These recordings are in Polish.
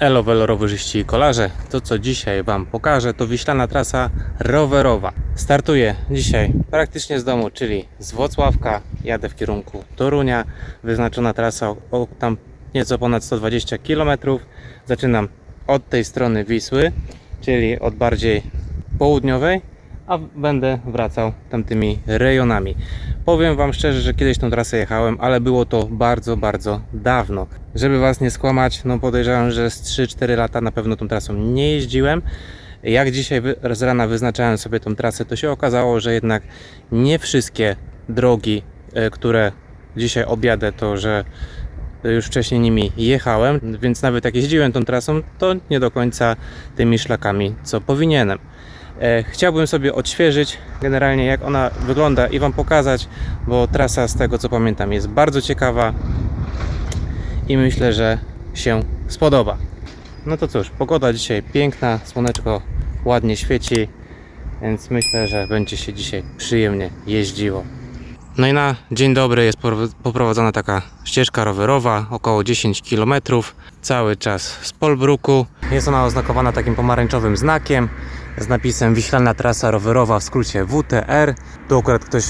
Elo rowerzyści i kolarze. To co dzisiaj Wam pokażę to wiślana trasa rowerowa. Startuję dzisiaj praktycznie z domu, czyli z Włocławka. Jadę w kierunku Torunia. Wyznaczona trasa o tam nieco ponad 120 km. Zaczynam od tej strony Wisły, czyli od bardziej południowej, a będę wracał tamtymi rejonami. Powiem Wam szczerze, że kiedyś tą trasę jechałem, ale było to bardzo, bardzo dawno. Żeby Was nie skłamać, no podejrzewam, że z 3-4 lata na pewno tą trasą nie jeździłem. Jak dzisiaj z rana wyznaczałem sobie tą trasę, to się okazało, że jednak nie wszystkie drogi, e, które dzisiaj objadę, to że już wcześniej nimi jechałem, więc nawet jak jeździłem tą trasą, to nie do końca tymi szlakami, co powinienem. E, Chciałbym sobie odświeżyć generalnie jak ona wygląda i Wam pokazać, bo trasa z tego co pamiętam jest bardzo ciekawa i myślę, że się spodoba. No to cóż, pogoda dzisiaj piękna, słoneczko ładnie świeci, więc myślę, że będzie się dzisiaj przyjemnie jeździło. No i na dzień dobry jest poprowadzona taka ścieżka rowerowa, około 10 km, cały czas z Polbruku. Jest ona oznakowana takim pomarańczowym znakiem z napisem Wiślana Trasa Rowerowa, w skrócie WTR. Tu akurat ktoś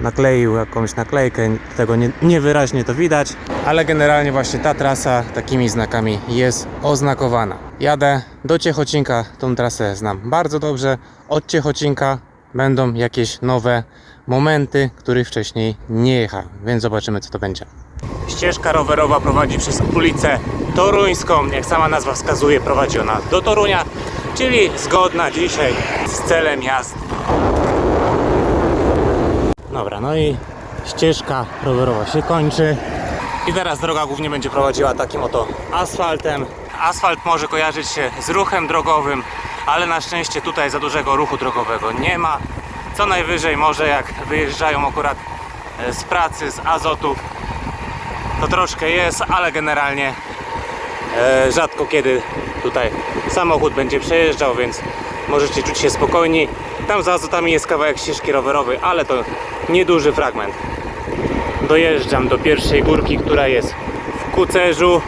nakleił jakąś naklejkę, tego nie, niewyraźnie to widać, ale generalnie właśnie ta trasa takimi znakami jest oznakowana. Jadę do Ciechocinka, tą trasę znam bardzo dobrze. Od Ciechocinka będą jakieś nowe momenty, których wcześniej nie jechałem, więc zobaczymy co to będzie. Ścieżka rowerowa prowadzi przez ulicę Toruńską, jak sama nazwa wskazuje, prowadzi ona do Torunia, czyli zgodna dzisiaj z celem jazdy. Dobra, no i ścieżka rowerowa się kończy. I teraz droga głównie będzie prowadziła takim oto asfaltem. Asfalt może kojarzyć się z ruchem drogowym, ale na szczęście tutaj za dużego ruchu drogowego nie ma. Co najwyżej może jak wyjeżdżają akurat e, z pracy, z azotów, to troszkę jest, ale generalnie e, rzadko kiedy tutaj samochód będzie przejeżdżał, więc możecie czuć się spokojni. Tam za azotami jest kawałek ścieżki rowerowej, ale to nieduży fragment. Dojeżdżam do pierwszej górki, która jest w Kucerzu.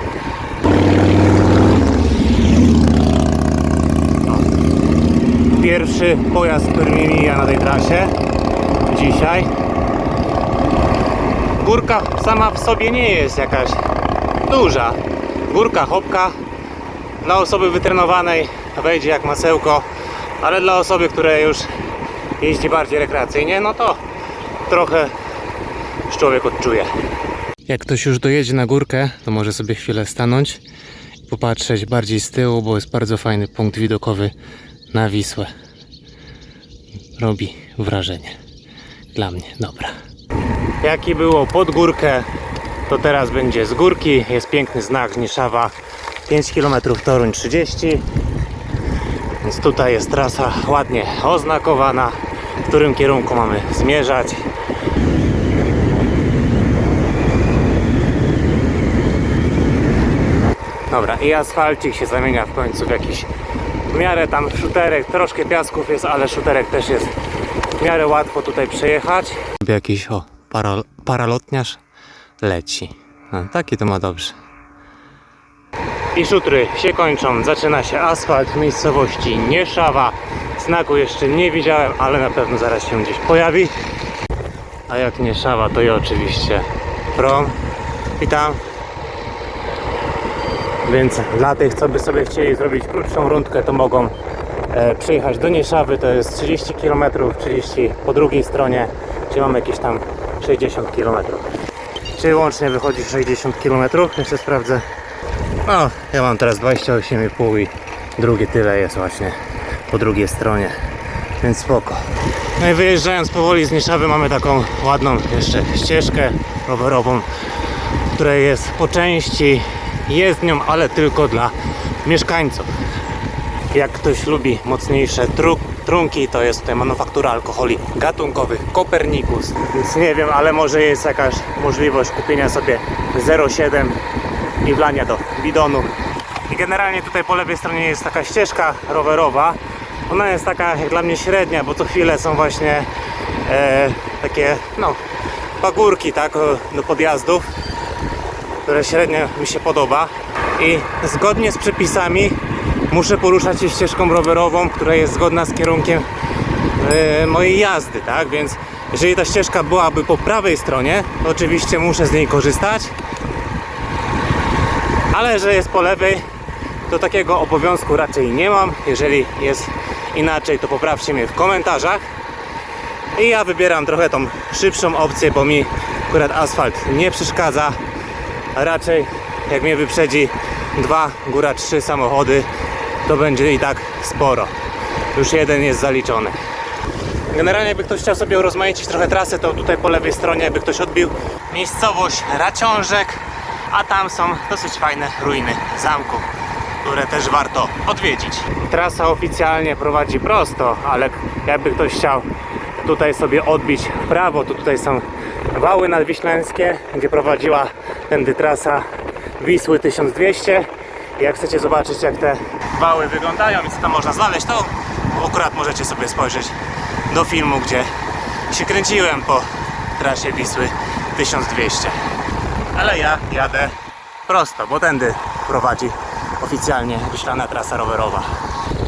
Pierwszy pojazd, który mnie mija na tej trasie dzisiaj. Górka sama w sobie nie jest jakaś duża. Górka, hopka. Dla osoby wytrenowanej wejdzie jak masełko, ale dla osoby, która już jeździ bardziej rekreacyjnie, no to trochę człowiek odczuje. Jak ktoś już dojedzie na górkę, to może sobie chwilę stanąć i popatrzeć bardziej z tyłu, bo jest bardzo fajny punkt widokowy na Wisłę. Robi wrażenie. Dla mnie, dobra. Jaki było pod górkę, to teraz będzie z górki. Jest piękny znak Niszawa 5 km Toruń 30. Więc tutaj jest trasa ładnie oznakowana, w którym kierunku mamy zmierzać. Dobra, i asfalcik się zamienia w końcu w jakiś w miarę tam szuterek, troszkę piasków jest, ale szuterek też jest w miarę łatwo tutaj przejechać. Jakiś o, para, paralotniarz leci. No, taki to ma dobrze. I szutry się kończą, zaczyna się asfalt w miejscowości Nieszawa. Znaku jeszcze nie widziałem, ale na pewno zaraz się gdzieś pojawi. A jak Nieszawa, to i oczywiście prom. Witam. Więc dla tych, co by sobie chcieli zrobić krótszą rundkę, to mogą e, przyjechać do Nieszawy. To jest 30 km, 30 po drugiej stronie, czyli mamy jakieś tam 60 km. Czyli łącznie wychodzi 60 km. Jeszcze sprawdzę. No, ja mam teraz 28,5 i drugie tyle jest właśnie po drugiej stronie, więc spoko. No i wyjeżdżając powoli z Nieszawy mamy taką ładną jeszcze ścieżkę rowerową, która jest po części jezdnią, ale tylko dla mieszkańców. Jak ktoś lubi mocniejsze tru trunki, to jest tutaj manufaktura alkoholi gatunkowych Kopernikus. Więc nie wiem, ale może jest jakaś możliwość kupienia sobie 0,7 i wlania do bidonu. I generalnie tutaj po lewej stronie jest taka ścieżka rowerowa. Ona jest taka jak dla mnie średnia, bo co chwilę są właśnie e, takie no, pagórki tak, do podjazdów, które średnio mi się podoba. i zgodnie z przepisami muszę poruszać się ścieżką rowerową, która jest zgodna z kierunkiem e, mojej jazdy, tak? Więc jeżeli ta ścieżka byłaby po prawej stronie, to oczywiście muszę z niej korzystać, ale że jest po lewej, to takiego obowiązku raczej nie mam. Jeżeli jest inaczej, to poprawcie mnie w komentarzach. I ja wybieram trochę tą szybszą opcję, bo mi akurat asfalt nie przeszkadza. A raczej jak mnie wyprzedzi dwa, góra trzy samochody, to będzie i tak sporo. Już jeden jest zaliczony. Generalnie jakby ktoś chciał sobie urozmaicić trochę trasę, to tutaj po lewej stronie jakby ktoś odbił miejscowość Raciążek, a tam są dosyć fajne ruiny zamku, które też warto odwiedzić. Trasa oficjalnie prowadzi prosto, ale jakby ktoś chciał tutaj sobie odbić w prawo, to tutaj są wały nadwiślańskie, gdzie prowadziła tędy trasa Wisły 1200. Jak chcecie zobaczyć jak te wały wyglądają i co tam można znaleźć, to akurat możecie sobie spojrzeć do filmu, gdzie się kręciłem po trasie Wisły 1200. Ale ja jadę prosto, bo tędy prowadzi oficjalnie wyślana trasa rowerowa.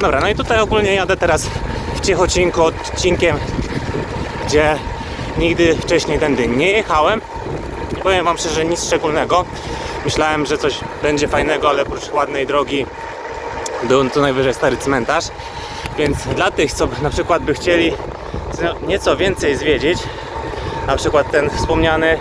Dobra, no i tutaj ogólnie jadę teraz w Ciechocinku odcinkiem, gdzie nigdy wcześniej tędy nie jechałem. Powiem Wam szczerze, nic szczególnego. Myślałem, że coś będzie fajnego, ale oprócz ładnej drogi był to najwyżej stary cmentarz. Więc dla tych, co na przykład by chcieli nieco więcej zwiedzić, na przykład ten wspomniany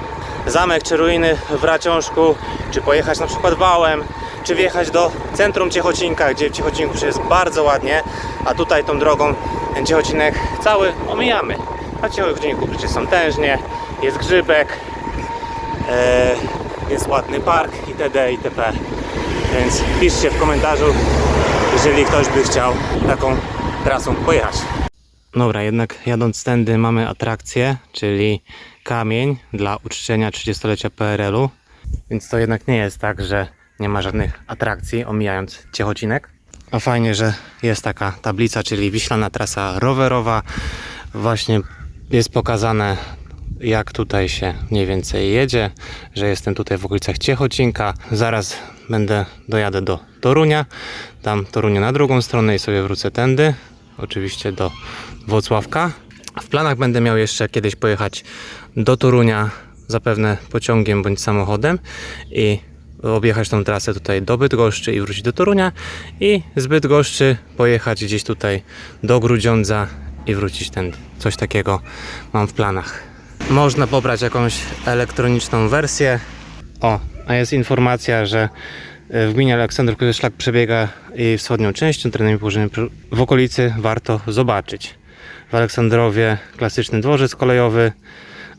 zamek czy ruiny w Raciążku, czy pojechać na przykład wałem, czy wjechać do centrum Ciechocinka, gdzie w Ciechocinku jest bardzo ładnie, a tutaj tą drogą ten Ciechocinek cały omijamy. A w Ciechocinku przecież są tężnie, jest grzybek, e, jest ładny park itd. itp. Więc piszcie w komentarzu, jeżeli ktoś by chciał taką trasą pojechać. Dobra, jednak jadąc tędy mamy atrakcję, czyli kamień dla uczczenia 30-lecia PRL-u. Więc to jednak nie jest tak, że nie ma żadnych atrakcji omijając Ciechocinek. A fajnie, że jest taka tablica, czyli Wiślana Trasa Rowerowa. Właśnie jest pokazane jak tutaj się mniej więcej jedzie, że jestem tutaj w okolicach Ciechocinka. Zaraz będę dojadę do Torunia, tam Torunia na drugą stronę i sobie wrócę tędy, oczywiście do Włocławka. W planach będę miał jeszcze kiedyś pojechać do Torunia, zapewne pociągiem bądź samochodem i objechać tą trasę tutaj do Bydgoszczy i wrócić do Torunia i z Bydgoszczy pojechać gdzieś tutaj do Grudziądza i wrócić tędy. Coś takiego mam w planach. Można pobrać jakąś elektroniczną wersję. O, a jest informacja, że w gminie Aleksandrów szlak przebiega jej wschodnią częścią, terenem położonym w okolicy warto zobaczyć. W Aleksandrowie klasyczny dworzec kolejowy,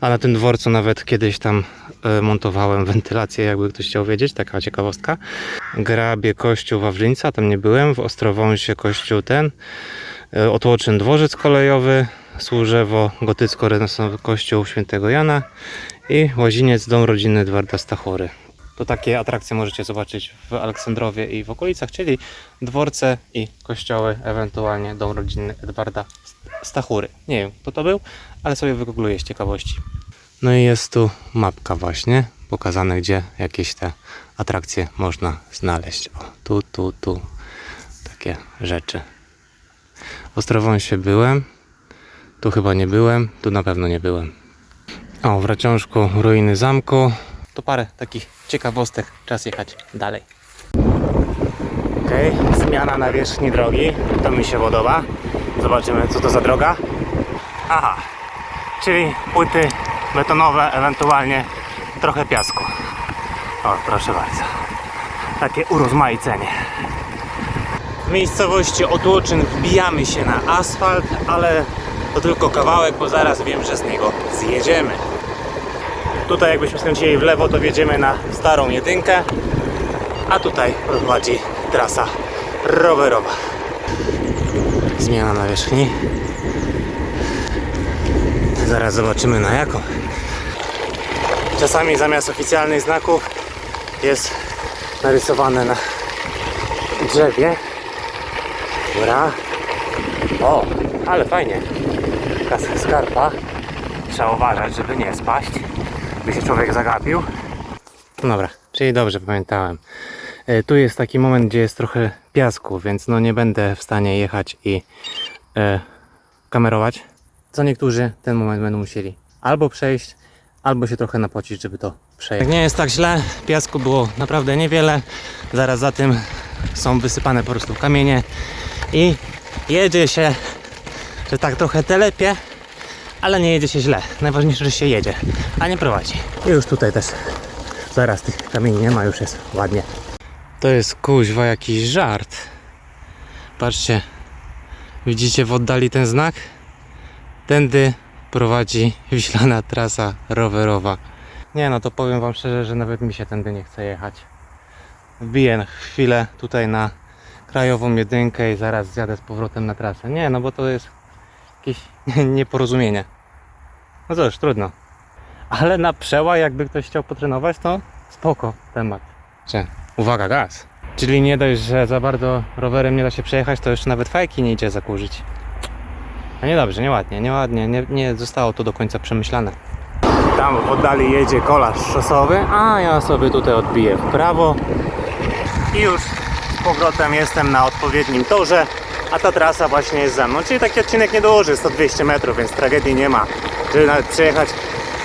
a na tym dworcu nawet kiedyś tam e, montowałem wentylację, jakby ktoś chciał wiedzieć, taka ciekawostka. Grabie kościół Wawrzyńca, tam nie byłem, w Ostrowąsie kościół ten, e, Otłoczyn dworzec kolejowy, Służewo gotycko-renesansowy kościół świętego Jana i Łaziniec dom rodzinny Edwarda Stachory. To takie atrakcje możecie zobaczyć w Aleksandrowie i w okolicach, czyli dworce i kościoły, ewentualnie dom rodzinny Edwarda Stachury. Nie wiem, kto to był, ale sobie wygoogluję z ciekawości. No i jest tu mapka właśnie, pokazane gdzie jakieś te atrakcje można znaleźć. O, tu, tu, tu. Takie rzeczy. W Ostrowąsie byłem, tu chyba nie byłem, tu na pewno nie byłem. O, w Raciążku ruiny zamku. To parę takich ciekawostek. Czas jechać dalej. Okej, zmiana nawierzchni drogi. To mi się podoba. Zobaczymy co to za droga. Aha, czyli płyty betonowe, ewentualnie trochę piasku. O, proszę bardzo. Takie urozmaicenie. W miejscowości Otłoczyn wbijamy się na asfalt, ale to tylko kawałek, bo zaraz wiem, że z niego zjedziemy. Tutaj jakbyśmy skręcili w lewo, to wjedziemy na starą jedynkę, a tutaj prowadzi trasa rowerowa. Zmiana nawierzchni. Zaraz zobaczymy na jaką. Czasami zamiast oficjalnych znaków jest narysowane na drzewie. Dobra. O, ale fajnie. Taka skarpa. Trzeba uważać, żeby nie spaść, by się człowiek zagapił. Dobra, czyli dobrze pamiętałem. E, Tu jest taki moment, gdzie jest trochę piasku, więc no nie będę w stanie jechać i e, kamerować. Co niektórzy ten moment będą musieli albo przejść, albo się trochę napocić, żeby to przejść. Nie jest tak źle, piasku było naprawdę niewiele. Zaraz za tym są wysypane po prostu kamienie i jedzie się, że tak trochę telepie, ale nie jedzie się źle. Najważniejsze, że się jedzie, a nie prowadzi. I już tutaj też zaraz tych kamieni nie ma, już jest ładnie. To jest kuźwa jakiś żart. Patrzcie, widzicie w oddali ten znak? Tędy prowadzi wiślana trasa rowerowa. Nie no, to powiem wam szczerze, że nawet mi się tędy nie chce jechać. Wbiję chwilę tutaj na krajową jedynkę i zaraz zjadę z powrotem na trasę. Nie no, bo to jest jakieś nieporozumienie. No cóż, trudno. Ale na przełaj, jakby ktoś chciał potrenować, to spoko temat. Cze, uwaga, gaz. Czyli nie dość, że za bardzo rowerem nie da się przejechać, to jeszcze nawet fajki nie idzie zakurzyć. A niedobrze, nieładnie, nieładnie, nie, nie zostało to do końca przemyślane. Tam w oddali jedzie kolarz szosowy, a ja sobie tutaj odbiję w prawo i już z powrotem jestem na odpowiednim torze, a ta trasa właśnie jest za mną. Czyli taki odcinek nie dołoży 100-200 metrów, więc tragedii nie ma. Żeby nawet przejechać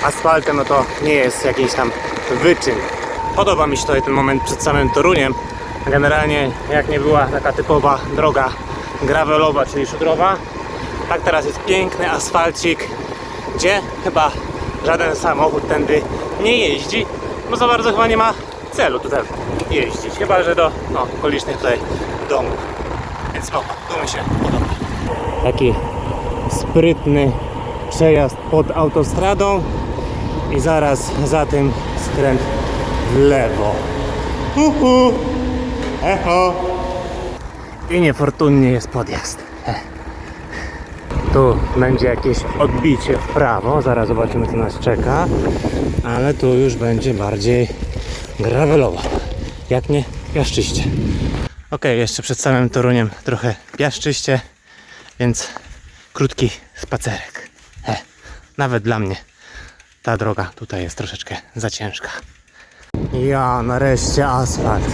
asfaltem, no to nie jest jakiś tam wyczyn. Podoba mi się tutaj ten moment przed samym Toruniem. Generalnie jak nie była taka typowa droga gravelowa, czyli szutrowa, tak teraz jest piękny asfalcik, gdzie chyba żaden samochód tędy nie jeździ, bo za bardzo chyba nie ma celu tutaj jeździć, chyba że do no, okolicznych tutaj domów. Więc spoko, tu mi się podoba. Taki sprytny przejazd pod autostradą i zaraz za tym skręt w lewo. Uhu. Echo. I niefortunnie jest podjazd. Tu będzie jakieś odbicie w prawo, zaraz zobaczymy co nas czeka, ale tu już będzie bardziej gravelowo, jak nie piaszczyście. Ok, jeszcze przed samym Toruniem trochę piaszczyście, więc krótki spacerek. He, nawet dla mnie ta droga tutaj jest troszeczkę za ciężka. Ja, nareszcie asfalt.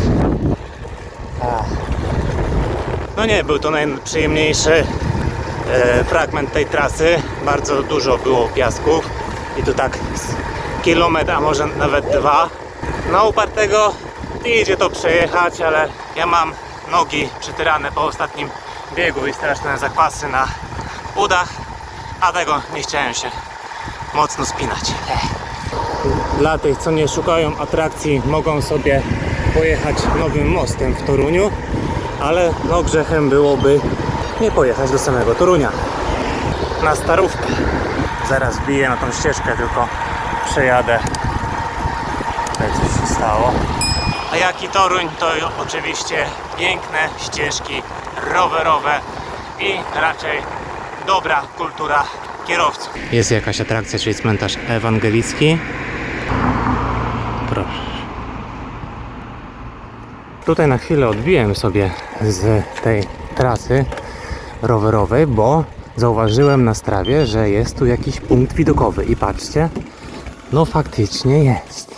Ach. No nie był to najprzyjemniejszy fragment tej trasy. Bardzo dużo było piasków i tu tak kilometr, a może nawet dwa. Na upartego idzie to przejechać, ale ja mam nogi przytyrane po ostatnim biegu i straszne zakwasy na udach, a tego nie chciałem się mocno spinać. Dla tych, co nie szukają atrakcji, mogą sobie pojechać nowym mostem w Toruniu, ale no grzechem byłoby nie pojechać do samego Torunia. Na starówkę. Zaraz biję na tą ścieżkę, tylko przejadę. Tutaj coś się stało. A jaki Toruń, to oczywiście piękne ścieżki rowerowe i raczej dobra kultura kierowców. Jest jakaś atrakcja, czyli cmentarz ewangelicki. Proszę. Tutaj na chwilę odbiłem sobie z tej trasy rowerowej, bo zauważyłem na strawie, że jest tu jakiś punkt widokowy i patrzcie, no faktycznie jest.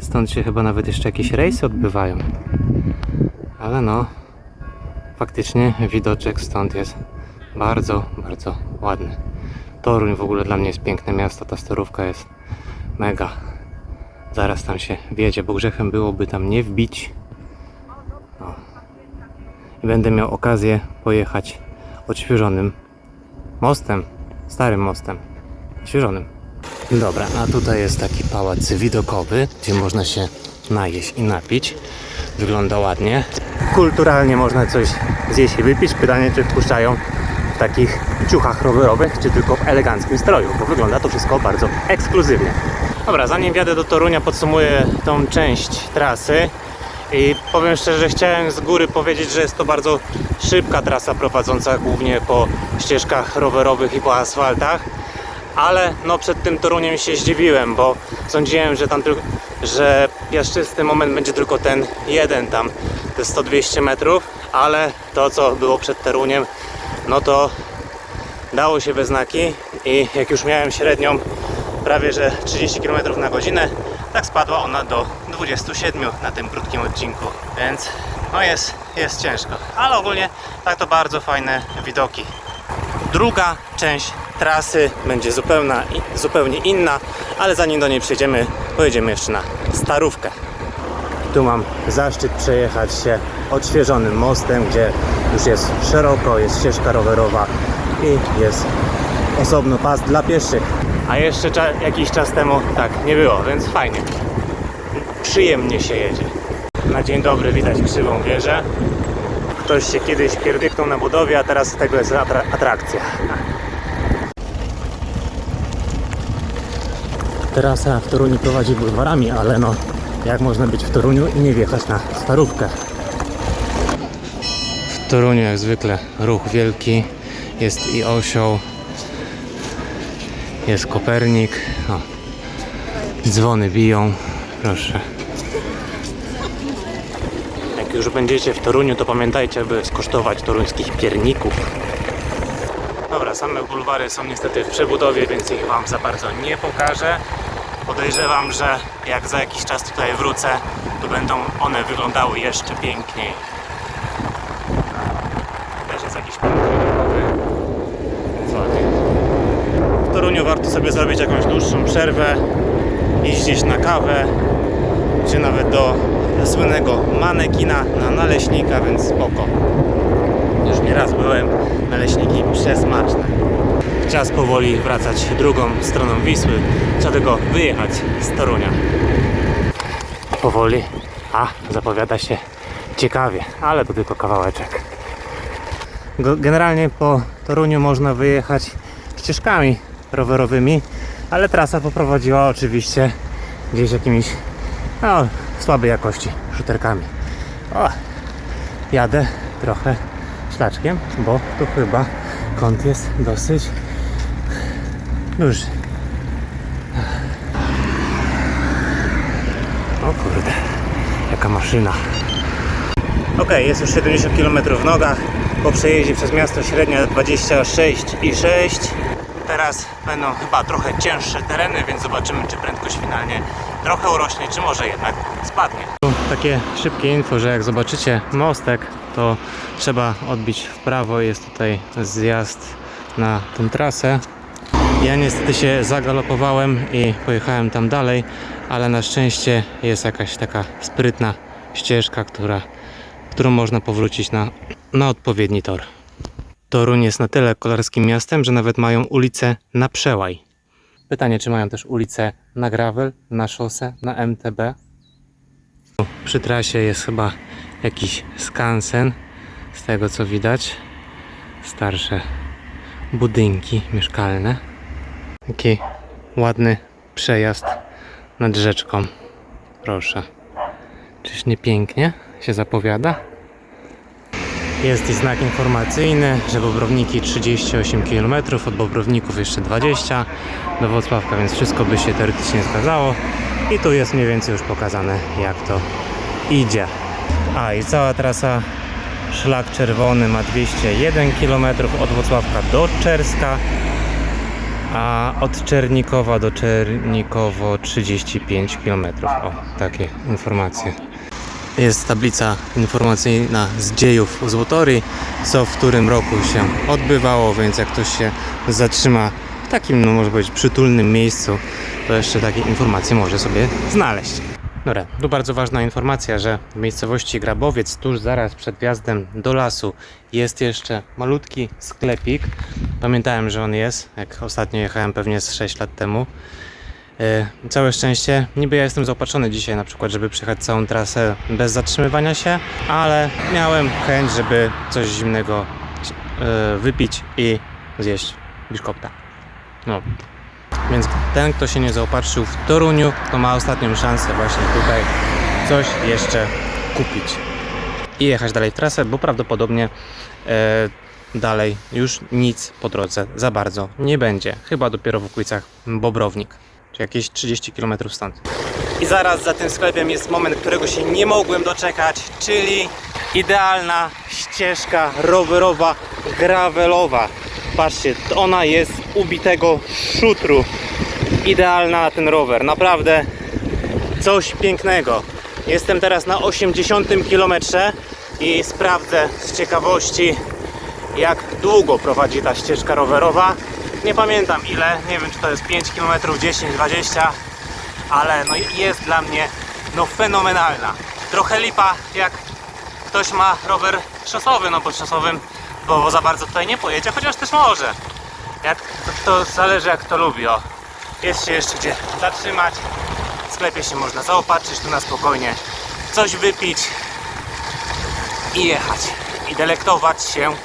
Stąd się chyba nawet jeszcze jakieś rejsy odbywają. Ale no, faktycznie widoczek stąd jest bardzo, bardzo ładny. Toruń w ogóle dla mnie jest piękne miasto, ta starówka jest mega. Zaraz tam się wiedzie, bo grzechem byłoby tam nie wbić. Będę miał okazję pojechać odświeżonym mostem, starym mostem, odświeżonym. Dobra, a tutaj jest taki pałac widokowy, gdzie można się najeść i napić. Wygląda ładnie. Kulturalnie można coś zjeść i wypić. Pytanie, czy wpuszczają w takich ciuchach rowerowych, czy tylko w eleganckim stroju, bo wygląda to wszystko bardzo ekskluzywnie. Dobra, zanim wjadę do Torunia, podsumuję tą część trasy. I powiem szczerze, że chciałem z góry powiedzieć, że jest to bardzo szybka trasa prowadząca głównie po ścieżkach rowerowych i po asfaltach. Ale no przed tym Toruniem się zdziwiłem, bo sądziłem, że tam tylko, że piaszczysty moment będzie tylko ten jeden tam, te 100-200 metrów, ale to co było przed Toruniem, no to dało się we znaki i jak już miałem średnią prawie że 30 km na godzinę, tak spadła ona do 27 na tym krótkim odcinku, więc no jest, jest ciężko. Ale ogólnie tak to bardzo fajne widoki. Druga część trasy będzie zupełna, zupełnie inna, ale zanim do niej przejdziemy, pojedziemy jeszcze na Starówkę. Tu mam zaszczyt przejechać się odświeżonym mostem, gdzie już jest szeroko, jest ścieżka rowerowa i jest osobno pas dla pieszych. A jeszcze cza- jakiś czas temu tak nie było, więc fajnie. Przyjemnie się jedzie. Na dzień dobry widać krzywą wieżę. Ktoś się kiedyś pierdyknął na budowie, a teraz z tego jest atra- atrakcja. Trasa w Toruniu prowadzi bulwarami, ale no jak można być w Toruniu i nie wjechać na starówkę? W Toruniu jak zwykle ruch wielki, jest i osioł, jest Kopernik, o, dzwony biją, proszę. Jak już będziecie w Toruniu, to pamiętajcie, by skosztować toruńskich pierników. Dobra, same bulwary są niestety w przebudowie, więc ich Wam za bardzo nie pokażę. Podejrzewam, że jak za jakiś czas tutaj wrócę, to będą one wyglądały jeszcze piękniej. Też jest jakiś punkt widokowy. Więc ładnie. W Toruniu warto sobie zrobić jakąś dłuższą przerwę, iść gdzieś na kawę, czy nawet do słynnego manekina na naleśnika, więc spoko. Już nieraz byłem, naleśniki przesmaczne. Czas powoli wracać drugą stroną Wisły, trzeba tylko wyjechać z Torunia. Powoli, a zapowiada się ciekawie, ale to tylko kawałeczek. Generalnie po Toruniu można wyjechać ścieżkami rowerowymi, ale trasa poprowadziła oczywiście gdzieś jakimiś no, słabej jakości szuterkami. O, jadę trochę szlaczkiem, bo tu chyba kąt jest dosyć duży. O kurde, jaka maszyna. Ok, jest już 70 km w nogach. Po przejeździe przez miasto średnia 26,6. Teraz będą chyba trochę cięższe tereny, więc zobaczymy, czy prędkość finalnie trochę urośnie, czy może jednak spadnie. Takie szybkie info, że jak zobaczycie mostek, to trzeba odbić w prawo. Jest tutaj zjazd na tę trasę. Ja niestety się zagalopowałem i pojechałem tam dalej, ale na szczęście jest jakaś taka sprytna ścieżka, która, którą można powrócić na, na odpowiedni tor. Toruń jest na tyle kolarskim miastem, że nawet mają ulicę na przełaj. Pytanie, czy mają też ulicę na gravel, na szosę, na MTB? Przy trasie jest chyba jakiś skansen, z tego co widać. Starsze budynki mieszkalne. Taki ładny przejazd nad rzeczką. Proszę. Czyż nie pięknie się zapowiada? Jest i znak informacyjny, że Bobrowniki 38 km, od Bobrowników jeszcze 20 do Włocławka, więc wszystko by się teoretycznie zgadzało. I tu jest mniej więcej już pokazane jak to idzie. A i cała trasa szlak czerwony ma 201 km od Włocławka do Czerska, a od Czernikowa do Czernikowo 35 km. O, takie informacje. Jest tablica informacyjna z dziejów Złotorii, co w którym roku się odbywało, więc jak ktoś się zatrzyma w takim, no może powiedzieć, przytulnym miejscu, to jeszcze takie informacje może sobie znaleźć. Dobra, tu bardzo ważna informacja, że w miejscowości Grabowiec, tuż zaraz przed wjazdem do lasu, jest jeszcze malutki sklepik. Pamiętałem, że on jest, jak ostatnio jechałem pewnie z 6 lat temu. E, Całe szczęście, niby ja jestem zaopatrzony dzisiaj na przykład, żeby przejechać całą trasę bez zatrzymywania się, ale miałem chęć, żeby coś zimnego e, wypić i zjeść biszkopta. No. Więc ten, kto się nie zaopatrzył w Toruniu, to ma ostatnią szansę właśnie tutaj coś jeszcze kupić i jechać dalej w trasę, bo prawdopodobnie e, dalej już nic po drodze za bardzo nie będzie. Chyba dopiero w okolicach Bobrownik, czy jakieś 30 km stąd. I zaraz za tym sklepem jest moment, którego się nie mogłem doczekać, czyli idealna ścieżka rowerowa, gravelowa. Patrzcie, ona jest ubitego szutru. Idealna na ten rower, naprawdę coś pięknego. Jestem teraz na 80 km i sprawdzę z ciekawości, jak długo prowadzi ta ścieżka rowerowa. Nie pamiętam ile, nie wiem czy to jest 5 km, 10, 20, ale no jest dla mnie no fenomenalna. Trochę lipa jak ktoś ma rower szosowy, no bo szosowym bo za bardzo tutaj nie pojedzie, chociaż też może. Jak to, to zależy jak to lubi. O. Jest się jeszcze gdzie zatrzymać. W sklepie się można zaopatrzyć tu na spokojnie, coś wypić i jechać. I delektować się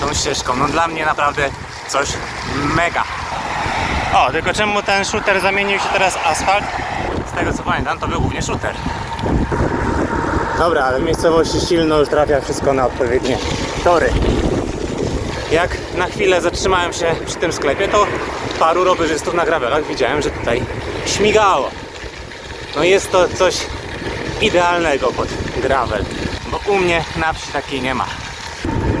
tą ścieżką. No dla mnie naprawdę coś mega. O, tylko czemu ten shooter zamienił się teraz asfalt? Z tego co pamiętam, to był głównie shooter. Dobra, ale w miejscowości Silno już trafia wszystko na odpowiednie tory. Jak na chwilę zatrzymałem się przy tym sklepie, to paru rowerzystów na gravelach widziałem, że tutaj śmigało. No jest to coś idealnego pod gravel, bo u mnie na wsi takiej nie ma.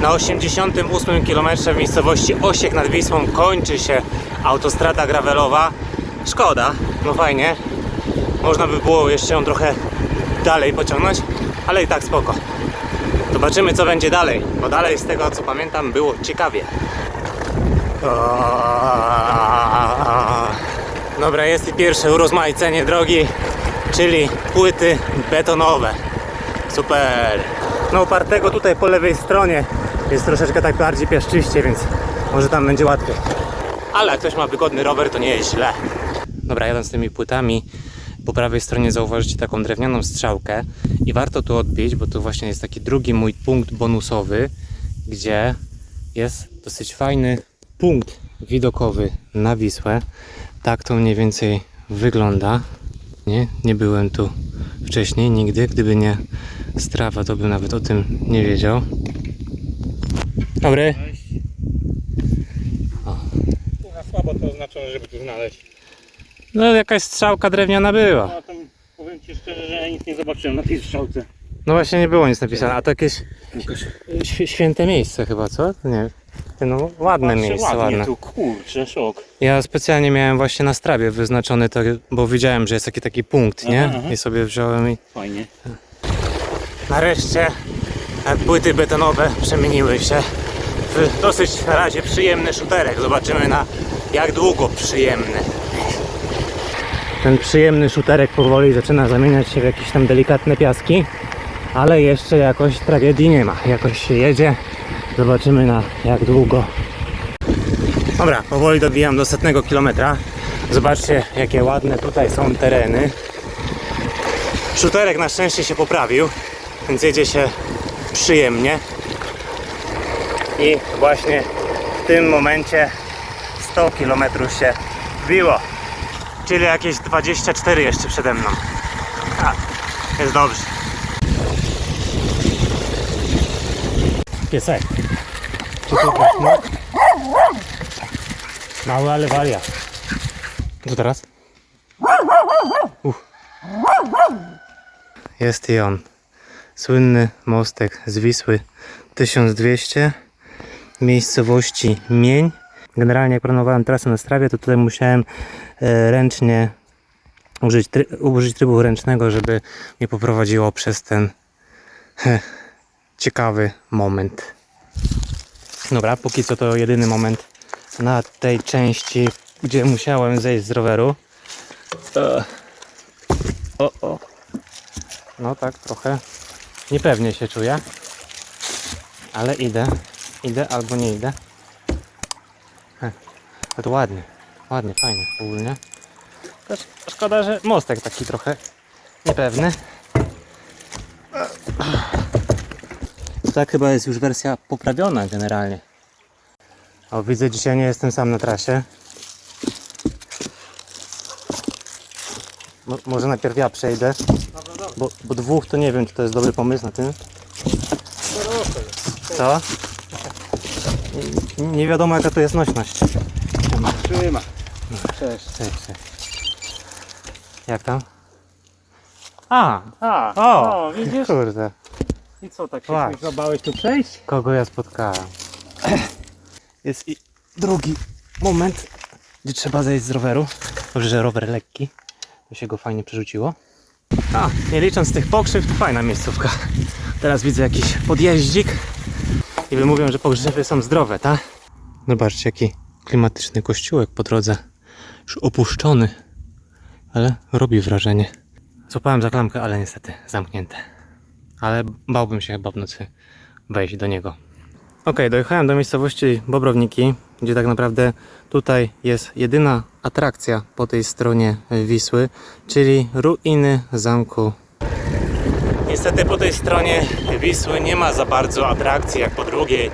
Na 88 km w miejscowości Osiek nad Wisłą kończy się autostrada gravelowa. Szkoda, no fajnie. Można by było jeszcze ją trochę dalej pociągnąć, ale i tak spoko. Zobaczymy co będzie dalej, bo dalej z tego co pamiętam było ciekawie. Dobra, jest i pierwsze urozmaicenie drogi, czyli płyty betonowe. Super. No upartego tutaj po lewej stronie jest troszeczkę tak bardziej piaszczyście, więc może tam będzie łatwiej. Ale jak ktoś ma wygodny rower, to nie jest źle. Dobra, jadąc tymi płytami, po prawej stronie zauważycie taką drewnianą strzałkę i warto tu odbić, bo to właśnie jest taki drugi mój punkt bonusowy, gdzie jest dosyć fajny punkt widokowy na Wisłę. Tak to mniej więcej wygląda. Nie, nie byłem tu wcześniej, nigdy. Gdyby nie strawa, to bym nawet o tym nie wiedział. Dobry. Na słabo to oznaczone, żeby tu znaleźć. No jakaś strzałka drewniana była. No tam powiem Ci szczerze, że ja nic nie zobaczyłem na tej strzałce. No właśnie nie było nic napisane, a to jakieś św- święte miejsce chyba, co? Nie. No ładne Patrzę, miejsce, ładnie ładne. tu, kurczę, szok. Ja specjalnie miałem właśnie na strawie wyznaczony to, bo widziałem, że jest taki taki punkt, nie? Aha, aha. I sobie wziąłem i... Fajnie. Nareszcie płyty betonowe przemieniły się w dosyć na razie przyjemny szuterek. Zobaczymy na jak długo przyjemny. Ten przyjemny szuterek powoli zaczyna zamieniać się w jakieś tam delikatne piaski, ale jeszcze jakoś tragedii nie ma. Jakoś się jedzie. Zobaczymy na jak długo. Dobra, powoli dobijam do setnego kilometra. Zobaczcie jakie ładne tutaj są tereny. Szuterek na szczęście się poprawił, więc jedzie się przyjemnie. I właśnie w tym momencie 100 km się wbiło. Czyli jakieś 24 jeszcze przede mną. A, jest dobrze. Piesek. Czy to głośno? Mały, ale wariat. Co teraz? Uff. Jest i on. Słynny mostek z Wisły 1200 miejscowości Mień. Generalnie jak planowałem trasę na strawie, to tutaj musiałem e, ręcznie użyć, try, użyć trybu ręcznego, żeby mnie poprowadziło przez ten ciekawy moment. Dobra, póki co to jedyny moment na tej części, gdzie musiałem zejść z roweru. E, O, o. No tak, trochę niepewnie się czuję. Ale idę. Idę albo nie idę. Heh, ale to ładnie. Ładnie, fajnie ogólnie. Też szkoda, że mostek taki trochę niepewny. To tak chyba jest już wersja poprawiona generalnie. O, widzę, dzisiaj nie jestem sam na trasie. Mo- może najpierw ja przejdę. Bo, bo dwóch to nie wiem, czy to jest dobry pomysł na tym. Co? Nie, nie wiadomo jaka to jest nośność. Trzyma. Cześć. Cześć, cześć. Jak tam? A! A, O! o, widzisz? Kurde, I co, tak się zabałeś tu przejść? kogo ja spotkałem. Jest i drugi moment, gdzie trzeba zejść z roweru. Dobrze, że rower lekki. To się go fajnie przerzuciło. A, nie licząc tych pokrzyw, to fajna miejscówka. Teraz widzę jakiś podjeździk i mówią, że pogrzewy są zdrowe, tak? Zobaczcie, jaki klimatyczny kościółek po drodze. Już opuszczony, ale robi wrażenie. Złapałem za klamkę, ale niestety zamknięte. Ale bałbym się chyba w nocy wejść do niego. Ok, dojechałem do miejscowości Bobrowniki, gdzie tak naprawdę tutaj jest jedyna atrakcja po tej stronie Wisły, czyli ruiny zamku. Niestety po tej stronie Wisły nie ma za bardzo atrakcji jak po drugiej.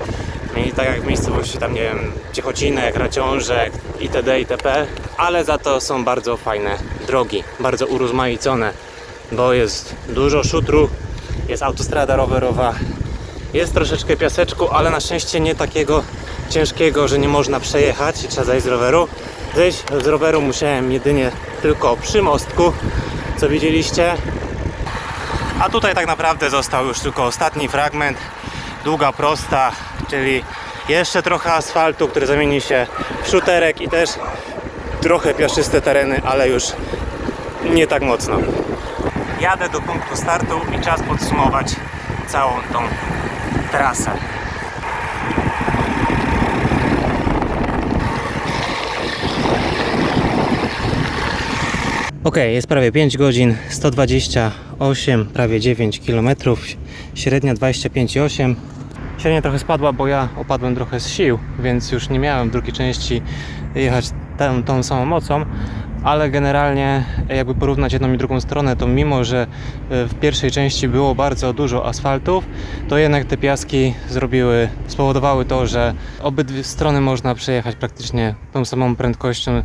I tak jak w miejscowości tam nie wiem, Ciechocinek, Raciążek itd. itp. Ale za to są bardzo fajne drogi, bardzo urozmaicone, bo jest dużo szutru, jest autostrada rowerowa, jest troszeczkę piaseczku, ale na szczęście nie takiego ciężkiego, że nie można przejechać i trzeba zejść z roweru. Zejść z roweru musiałem jedynie tylko przy mostku, co widzieliście. A tutaj tak naprawdę został już tylko ostatni fragment, długa prosta, czyli jeszcze trochę asfaltu, który zamieni się w szuterek i też trochę piaszczyste tereny, ale już nie tak mocno. Jadę do punktu startu i czas podsumować całą tą trasę. Ok, jest prawie 5 godzin, 128, prawie 9 km, średnia 25,8. Średnia trochę spadła, bo ja opadłem trochę z sił, więc już nie miałem w drugiej części jechać tą, tą samą mocą, ale generalnie jakby porównać jedną i drugą stronę, to mimo, że e, w pierwszej części było bardzo dużo asfaltów, to jednak te piaski zrobiły, spowodowały to, że obydwie strony można przejechać praktycznie tą samą prędkością,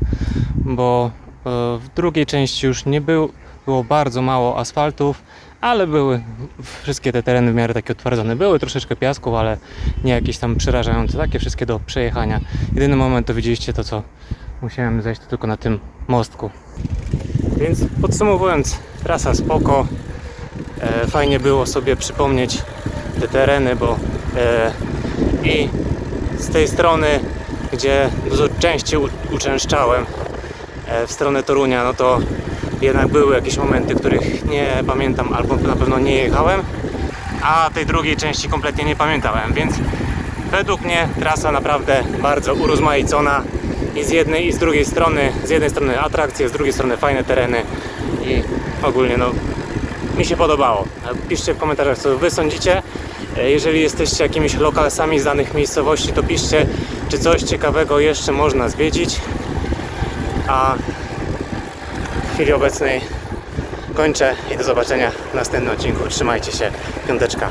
bo w drugiej części już nie był, było bardzo mało asfaltów, ale były wszystkie te tereny w miarę takie utwardzone. Były troszeczkę piasków, ale nie jakieś tam przerażające, takie wszystkie do przejechania. Jedyny moment to widzieliście to, co musiałem zejść to tylko na tym mostku. Więc podsumowując, trasa spoko. E, fajnie było sobie przypomnieć te tereny, bo e, i z tej strony, gdzie dużo częściej uczęszczałem e, w stronę Torunia, no to jednak były jakieś momenty, których nie pamiętam albo na pewno nie jechałem, a tej drugiej części kompletnie nie pamiętałem, więc według mnie trasa naprawdę bardzo urozmaicona i z jednej i z drugiej strony, z jednej strony atrakcje, z drugiej strony fajne tereny i ogólnie no mi się podobało. Piszcie w komentarzach co wy sądzicie. E, Jeżeli jesteście jakimiś lokalsami z danych miejscowości, to piszcie czy coś ciekawego jeszcze można zwiedzić. A w chwili obecnej kończę i do zobaczenia w następnym odcinku. Trzymajcie się. Piąteczka.